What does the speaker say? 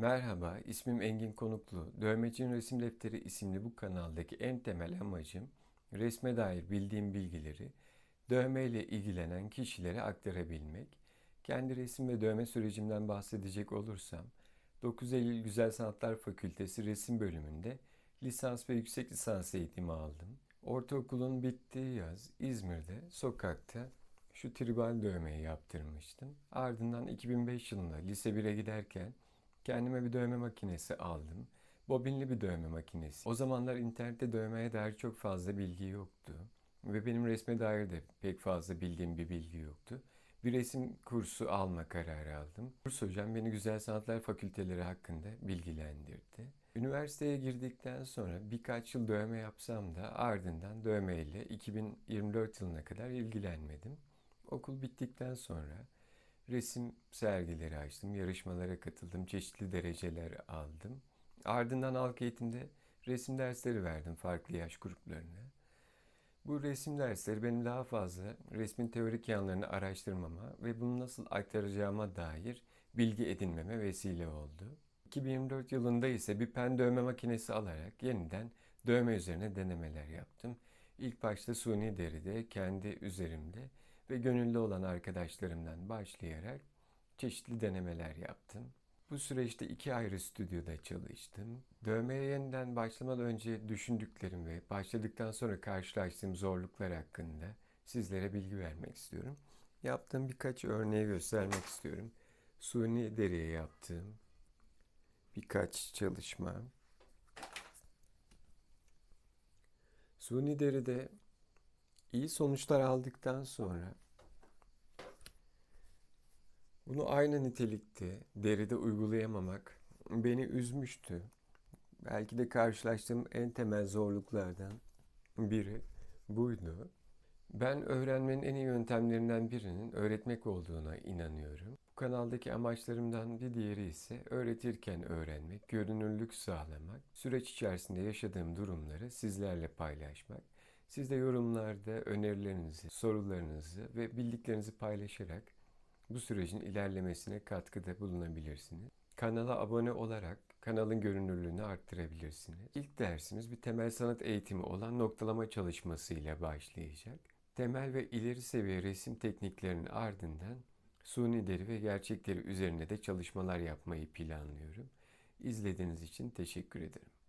Merhaba, ismim Engin Konuklu. Dövmecinin Resim Defteri isimli bu kanaldaki en temel amacım resme dair bildiğim bilgileri dövmeyle ilgilenen kişilere aktarabilmek. Kendi resim ve dövme sürecimden bahsedecek olursam 9 Eylül Güzel Sanatlar Fakültesi resim bölümünde lisans ve yüksek lisans eğitimi aldım. Ortaokulun bittiği yaz İzmir'de sokakta şu tribal dövmeyi yaptırmıştım. Ardından 2005 yılında lise 1'e giderken kendime bir dövme makinesi aldım. Bobinli bir dövme makinesi. O zamanlar internette dövmeye dair çok fazla bilgi yoktu. Ve benim resme dair de pek fazla bildiğim bir bilgi yoktu. Bir resim kursu alma kararı aldım. Kurs hocam beni Güzel Sanatlar Fakülteleri hakkında bilgilendirdi. Üniversiteye girdikten sonra birkaç yıl dövme yapsam da ardından dövmeyle 2024 yılına kadar ilgilenmedim. Okul bittikten sonra resim sergileri açtım, yarışmalara katıldım, çeşitli dereceler aldım. Ardından halk eğitimde resim dersleri verdim farklı yaş gruplarına. Bu resim dersleri benim daha fazla resmin teorik yanlarını araştırmama ve bunu nasıl aktaracağıma dair bilgi edinmeme vesile oldu. 2024 yılında ise bir pen dövme makinesi alarak yeniden dövme üzerine denemeler yaptım. İlk başta suni deride, kendi üzerimde ve gönüllü olan arkadaşlarımdan başlayarak çeşitli denemeler yaptım. Bu süreçte iki ayrı stüdyoda çalıştım. Dövmeye yeniden başlamadan önce düşündüklerim ve başladıktan sonra karşılaştığım zorluklar hakkında sizlere bilgi vermek istiyorum. Yaptığım birkaç örneği göstermek istiyorum. Suni deriye yaptığım birkaç çalışma. Suni deride iyi sonuçlar aldıktan sonra bunu aynı nitelikte deride uygulayamamak beni üzmüştü. Belki de karşılaştığım en temel zorluklardan biri buydu. Ben öğrenmenin en iyi yöntemlerinden birinin öğretmek olduğuna inanıyorum. Bu kanaldaki amaçlarımdan bir diğeri ise öğretirken öğrenmek, görünürlük sağlamak, süreç içerisinde yaşadığım durumları sizlerle paylaşmak. Siz de yorumlarda önerilerinizi, sorularınızı ve bildiklerinizi paylaşarak bu sürecin ilerlemesine katkıda bulunabilirsiniz. Kanala abone olarak kanalın görünürlüğünü arttırabilirsiniz. İlk dersimiz bir temel sanat eğitimi olan noktalama çalışması ile başlayacak. Temel ve ileri seviye resim tekniklerinin ardından suni deri ve gerçek deri üzerine de çalışmalar yapmayı planlıyorum. İzlediğiniz için teşekkür ederim.